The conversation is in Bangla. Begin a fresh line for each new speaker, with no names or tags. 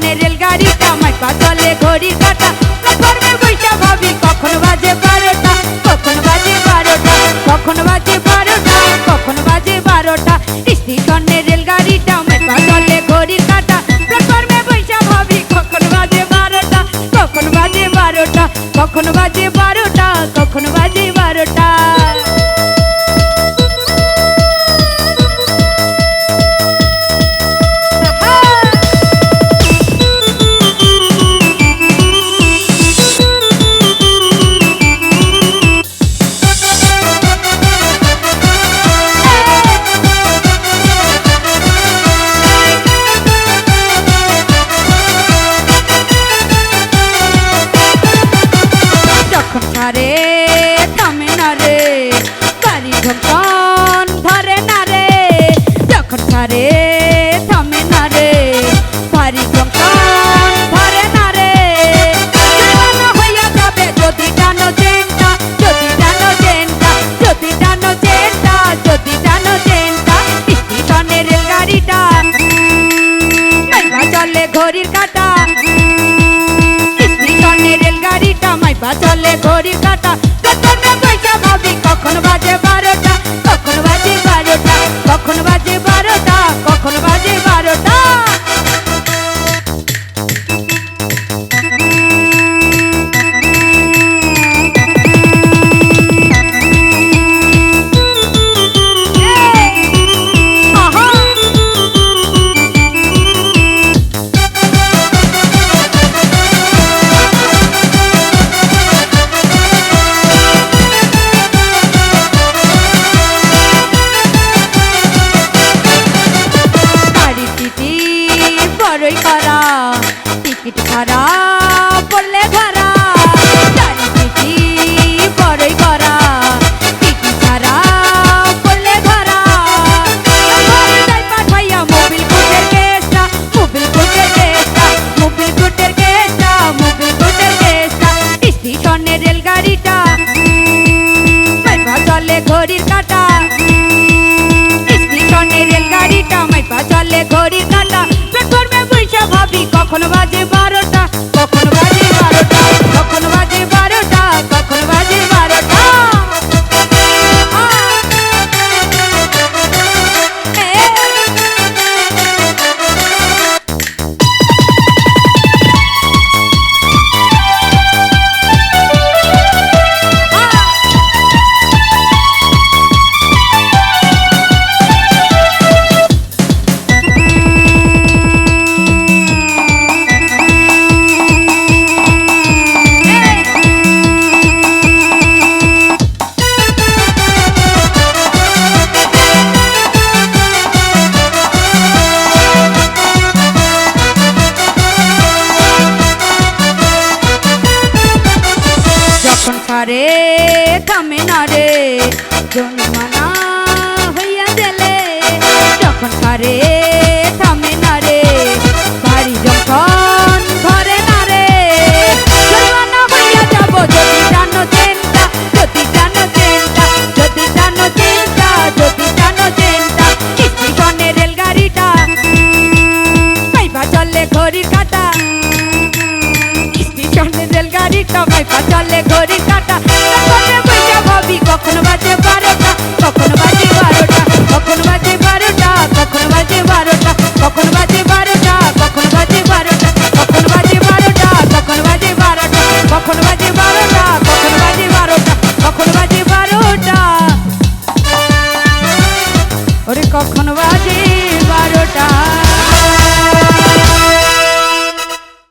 সামনে রেলগাড়ি কামাই পাতলে ঘড়ি কাটা। কর্মে বৈশা ভাবি, কখন বাজে বারোটা? কখন বাজে বারোটা? কখন বাজে বারোটা? কখন বাজে বারোটা? কৃষ্টি রেলগাড়িটা রেলগাড়ি কামাই পাতলে ঘড়ির কাটা। কর্মে বৈশা ভাবি, কখন বাজে বারোটা? কখন বাজে বারোটা? কখন বাজে বারোটা? কখন বাজে বারোটা? ঘড়ির কাটা। স্ত্রী রেলগাড়িটা মাইপা চলে ঘড়ির বড়ই করা টিকিট করা পড়লে ঘর দিওয়ানা হইয়া গেলে যখন সারে থামে না রে বাড়ি যখন ধরে না রে দিওয়ানা হইয়া যাব যদি জানো চেনটা যদি জানো চেনটা যদি জানো চেনটা যদি জানো চেনটা স্টেশনে রেলগাড়িটা পাইবা চলে ঘড়ির কাটা, স্টেশনে রেলগাড়িটা পাইবা চলে